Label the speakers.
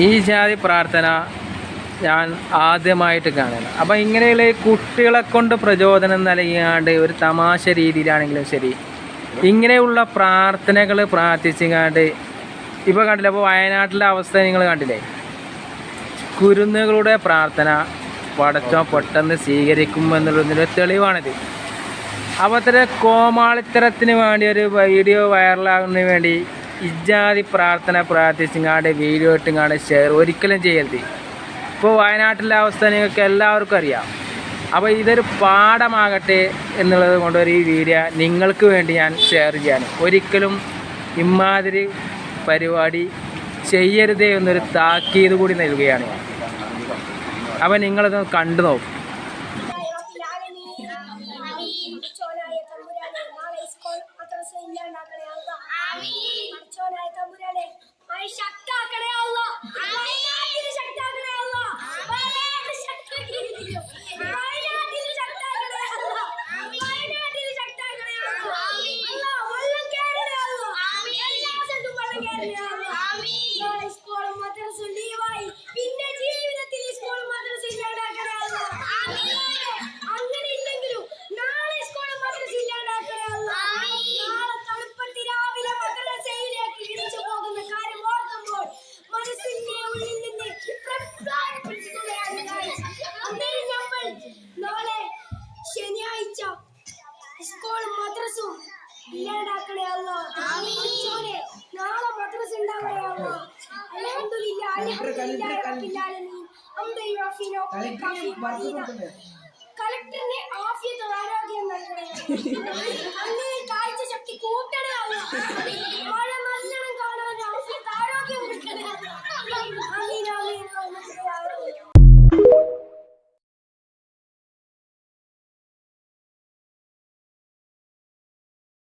Speaker 1: ഈ ജാതി പ്രാർത്ഥന ഞാൻ ആദ്യമായിട്ട് കാണുന്നത്. അപ്പം ഇങ്ങനെയുള്ള ഈ കുട്ടികളെ കൊണ്ട് പ്രചോദനം നൽകിയാണ്ട് ഒരു തമാശ രീതിയിലാണെങ്കിലും ശരി. ഇങ്ങനെയുള്ള പ്രാർത്ഥനകൾ പ്രാർത്ഥിച്ചിങ്ങാണ്ട് ഇപ്പോൾ കണ്ടില്ല അപ്പോൾ വയനാട്ടിലെ അവസ്ഥ നിങ്ങൾ കണ്ടില്ലേ? കുരുന്നുകളുടെ പ്രാർത്ഥന പടച്ചോ പെട്ടെന്ന് സ്വീകരിക്കും എന്നുള്ളതിന്റെ തെളിവാണിത്. അപ്പോൾ അത്ര കോമാളിത്തരത്തിന് വേണ്ടി ഒരു വീഡിയോ വൈറലാകുന്നതിന് വേണ്ടി ഇജാതി പ്രാർത്ഥന പ്രാർത്ഥിച്ചിങ്ങാണ്ട് വീഡിയോ ഇട്ടിങ്ങാണ്ട് ഷെയർ ഒരിക്കലും ചെയ്യരുത്. ഇപ്പോൾ വയനാട്ടിലെ അവസ്ഥ നിങ്ങൾക്ക് എല്ലാവർക്കും അറിയാം. അപ്പോൾ ഇതൊരു പാഠമാകട്ടെ എന്നുള്ളത് കൊണ്ട് ഒരു ഈ വീഡിയോ നിങ്ങൾക്ക് വേണ്ടി ഞാൻ ഷെയർ ചെയ്യാൻ ഒരിക്കലും ഇമാതിരി പരിപാടി ചെയ്യരുതേ എന്നൊരു താക്കീത് കൂടി നൽകുകയാണ് ഞാൻ. അപ്പം നിങ്ങളത് കണ്ടു നോക്കും.
Speaker 2: പഠിച്ചോനായ നാളെ സ്കൂൾ ലീവായി പിന്നെ ജീവിതത്തിൽ മദ്രസ. അങ്ങനെ ഇല്ലെങ്കിലും നാളെ മദ്രസ. നാളെ കാര്യം ഉള്ളിൽ നിന്ന് നമ്മൾ ശനിയാഴ്ച സ്കൂൾ മദ്രസും ഇല്ലാണ്ടാക്കണേ അല്ലാ. കളക്ടറിന് ആഫിയത്ത് ആരോഗ്യം നൽകണേ. അങ്ങനെ കാഴ്ച ശക്തി കൂട്ടണേ